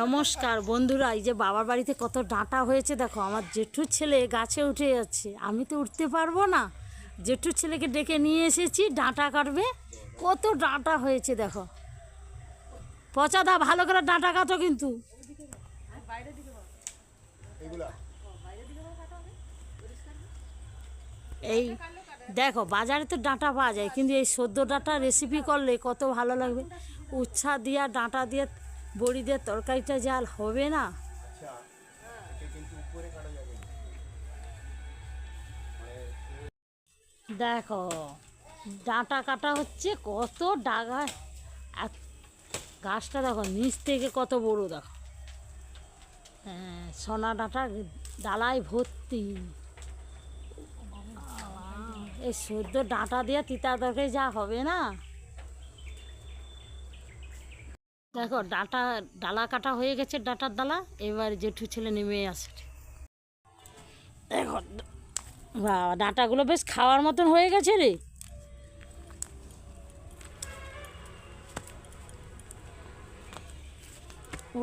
নমস্কার বন্ধুরা এই যে বাবার বাড়িতে কত ডাঁটা হয়েছে দেখো আমার জেঠুর ছেলে গাছে উঠে যাচ্ছে। আমি তো উঠতে পারব না। জেঠুর ছেলেকে ডেকে নিয়ে এসেছি ডাঁটা কাটবে। কত ডাঁটা হয়েছে দেখো। পচা দা ভালো করে ডাঁটা কাটো কিন্তু। এই দেখো বাজারে তো ডাঁটা পাওয়া যায় কিন্তু এই সদ্য ডাঁটা রেসিপি করলে কত ভালো লাগবে। উচ্ছা দিয়া ডাঁটা দিয়ে বড়ি দিয়ে তরকারিটা জাল হবে না। দেখো ডাঁটা কাটা হচ্ছে কত ডাগা। গাছটা দেখো নিচ থেকে কত বড় দেখো। হ্যাঁ সোনা ডাঁটা ডালায় ভর্তি। এই সদ্য ডাঁটা দিয়ে তিতা তরকারি যা হবে না। দেখো, ডাঁটা, ডালা কাটা হয়ে গেছে ডাঁটার ডালা, এবার জেঠু ছেলে নেমে আসে দেখো, বাবা, ডাঁটাগুলো বেশ খাওয়ার মতন হয়ে গেছে রে।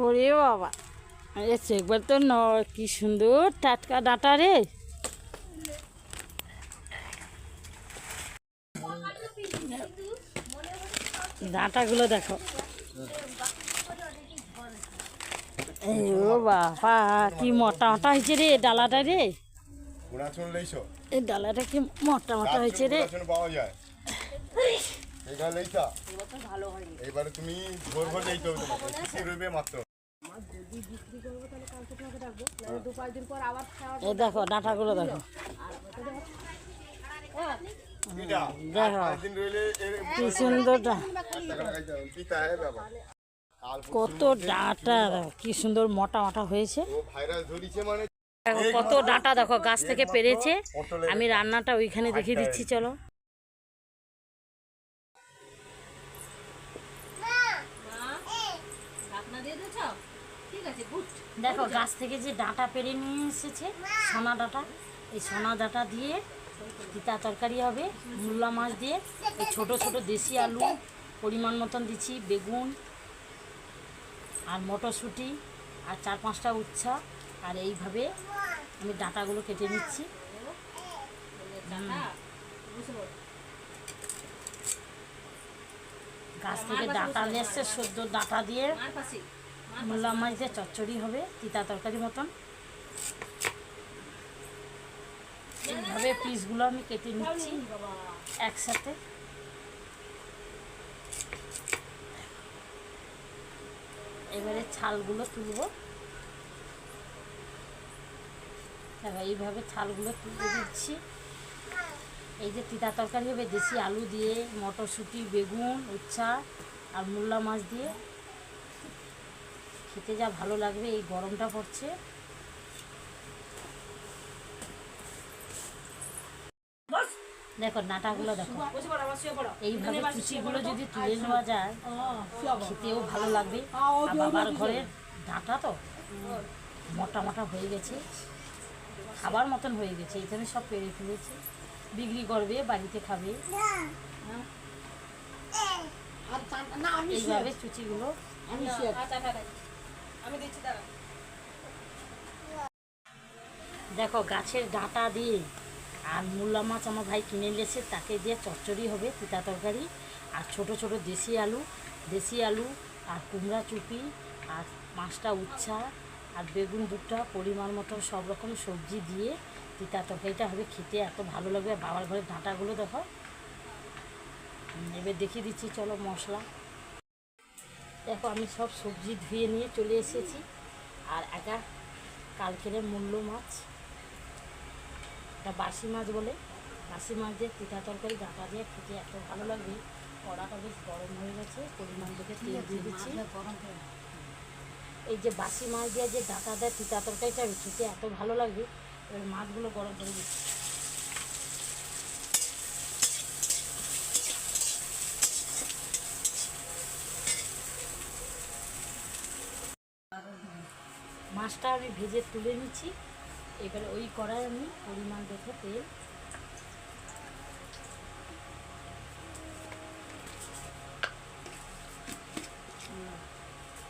ওরে বাবা এসে একবার তো ন, কি সুন্দর টাটকা ডাঁটা রে। ডাঁটাগুলো দেখো এই ও বাবা কি মোটা মোটা হয়েছে রে ডালাটা রে। এই ডালাটা কি মোটা মোটা হয়েছে রে। পাওয়া যায়। এইটা তুমি ভোর ভোর হবে মাত্র। এই দেখো ডাঁটাগুলো দেখো। দেখো কি সুন্দর কত ডাঁটা কি সুন্দর মোটা মোটা হয়েছে। মানে। দেখো কত ডাঁটা দেখো গাছ থেকে পেরেছে। আমি রান্নাটা ওইখানে দেখিয়ে দিচ্ছি চলো। দেখো গাছ থেকে যে ডাঁটা পেরে নিয়ে এসেছে সোনা ডাঁটা এই সোনা ডাঁটা দিয়ে তিতা তরকারি হবে মূল্লা মাছ দিয়ে এই ছোট ছোট দেশি আলু পরিমাণ মতন দিচ্ছি বেগুন আর মটরশুঁটি আর চার পাঁচটা উচ্ছা আর এইভাবে আমি ডাঁটাগুলো কেটে নিচ্ছি। গাছ থেকে ডাঁটা নিয়ে এসছে, সদ্য ডাঁটা দিয়ে পাশে মাছ দিয়ে চচ্চড়ি হবে, তিতা তরকারি মতন। এইভাবে পিসগুলো আমি কেটে নিচ্ছি একসাথে। এবারে ছালগুলো তুলবো। এবার এইভাবে ছালগুলো তুলে দিচ্ছি। এই যে তিতা তরকারি হবে, দেশি আলু দিয়ে, মটরশুঁটি, বেগুন, উচ্ছা আর মূলা মাছ দিয়ে। খেতে যা ভালো লাগবে, এই গরমটা পড়ছে। দেখো নাটাগুলো দেখো। এইভাবে কুচিগুলো যদি তুলে নেওয়া যায় খেতেও ভালো লাগবে। বাবার ঘরের ডাঁটা তো মোটা মোটা হয়ে গেছে। খাবার মতন হয়ে গেছে। এখানে সব পেরে ফেলেছে। বিক্রি করবে বাড়িতে খাবে। এইভাবে চুচিগুলো আচ্ছা আচ্ছা দেখো গাছের ডাঁটা দিয়ে আর মূল্লা মাছ আমার ভাই কিনে নিয়েছে, তাকে দিয়ে চচ্চড়ি হবে, তিতা তরকারি, আর ছোট ছোট দেশি আলু দেশি আলু, আর কুমড়া চুপি, আর পাঁচটা উচ্ছা, আর বেগুন দুটা পরিমাণ মতো সব রকম সবজি দিয়ে তিতা তরকারিটা হবে, খেতে এত ভালো লাগবে বাবার ঘরের ডাঁটাগুলো দেখো। এবার দেখিয়ে দিচ্ছি, চলো মশলা। দেখো, আমি সব সবজি ধুয়ে নিয়ে চলে এসেছি, আর একা কালকের মূল্য মাছ। এটা বাসি মাছ বলে। বাসি মাছ দিয়ে পিঠা তরকারি ডাটা দিয়ে খেতে এত ভালো লাগবে। কড়াটা বেশ গরম হয়ে গেছে পরিমাণ দেখে তেল দিয়ে দিচ্ছি। এই যে বাসি মাছ দিয়ে যে ডাটা দেয় পিঠা তরকারিটা খেতে এত ভালো লাগবে। এবার মাছগুলো গরম করে দিচ্ছি। মাছটা আমি ভেজে তুলে নিচ্ছি। এবারে ওই কড়াই আমি পরিমাণ দেখে তেল।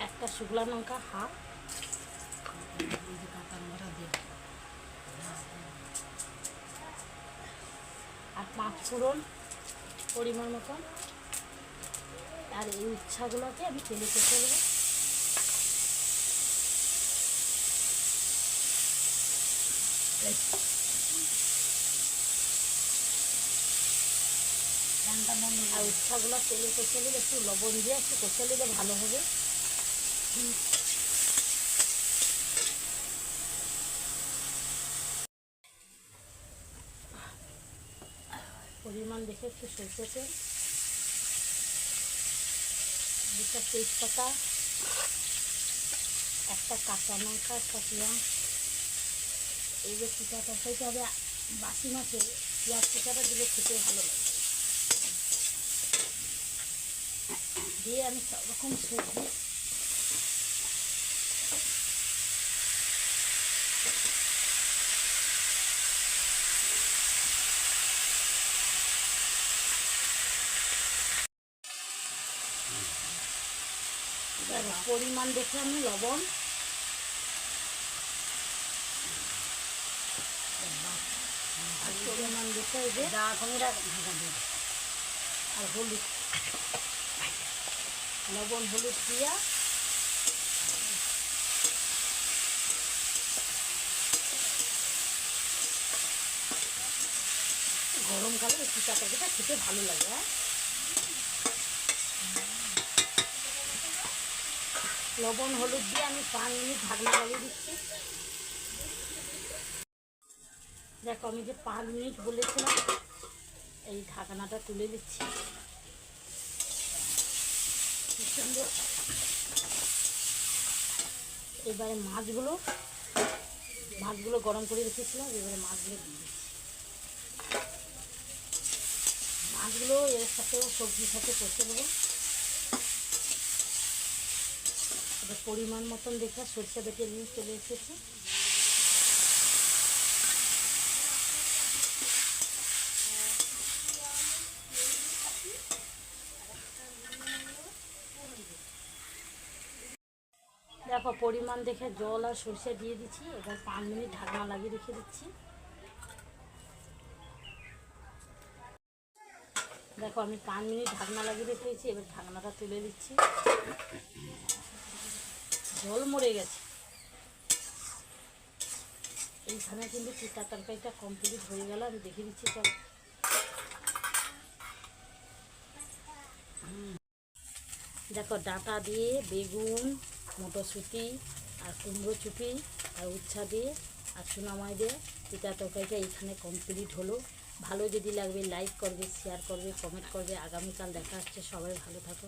একটা শুকলা লঙ্কা হাফ। আর পাঁচ ফোড়ন পরিমাণ মতন। আর এই উচ্ছাগুলোকে আমি তেলে কষে নেব। আর উচ্ছাগুলো তেলে কষে একটু লবণ দিয়ে একটু ভালো হবে। পরিমাণ দেখে একটু সরষে তেল দুটা তেজপাতা, একটা কাঁচা লঙ্কা, একটা পেঁয়াজ। এই যে পিঠা তরকারিটা হবে, বাসি মাছে, পেঁয়াজ পিঠাটা দিলে খেতে ভালো লাগে। দিয়ে আমি সব রকম সবজি পরিমাণ দেখে আমি লবণ। পরিমাণ দেখে এই যে আর হলুদ। লবণ, হলুদ দিয়া গরমকালে পিঠা তরকারিটা খেতে ভালো লাগে হ্যাঁ? লবণ, হলুদ দিয়ে আমি পাঁচ মিনিট ঢাকনা লাগিয়ে দিচ্ছি। দেখো, আমি যে পাঁচ মিনিট বলেছিলাম, এই ঢাকনাটা তুলে দিচ্ছি। এবারে মাছগুলো মাছগুলো গরম করে রেখেছিলাম, এবারে মাছগুলো দিয়ে দিচ্ছি। মাছগুলো এর সাথেও সবজির সাথে করতে দেবো পরিমাণ মতন দেখে সরষে বেটে নিয়ে চলে এসেছে। দেখো পরিমাণ দেখে জল আর সরষে দিয়ে দিচ্ছি। এবার পাঁচ মিনিট ঢাকনা লাগিয়ে রেখে দিচ্ছি। দেখো, আমি পাঁচ মিনিট ঢাকনা লাগিয়ে রেখেছি এবার ঢাকনাটা তুলে দিচ্ছি। জল মরে গেছে। এইখানে কিন্তু চিতা তরকারিটা কমপ্লিট হয়ে গেল, আমি দেখে দিচ্ছি সব দেখো, ডাঁটা দিয়ে, বেগুন মটরশুঁটি আর কুমড়ো চুপি আর উচ্ছা দিয়ে আর সোনামাই দিয়ে। পিতা তরকারিটা এখানে কমপ্লিট হলো। ভালো যদি লাগবে লাইক করবে শেয়ার করবে কমেন্ট করবে। আগামীকাল দেখা হচ্ছে। সবাই ভালো থাকো।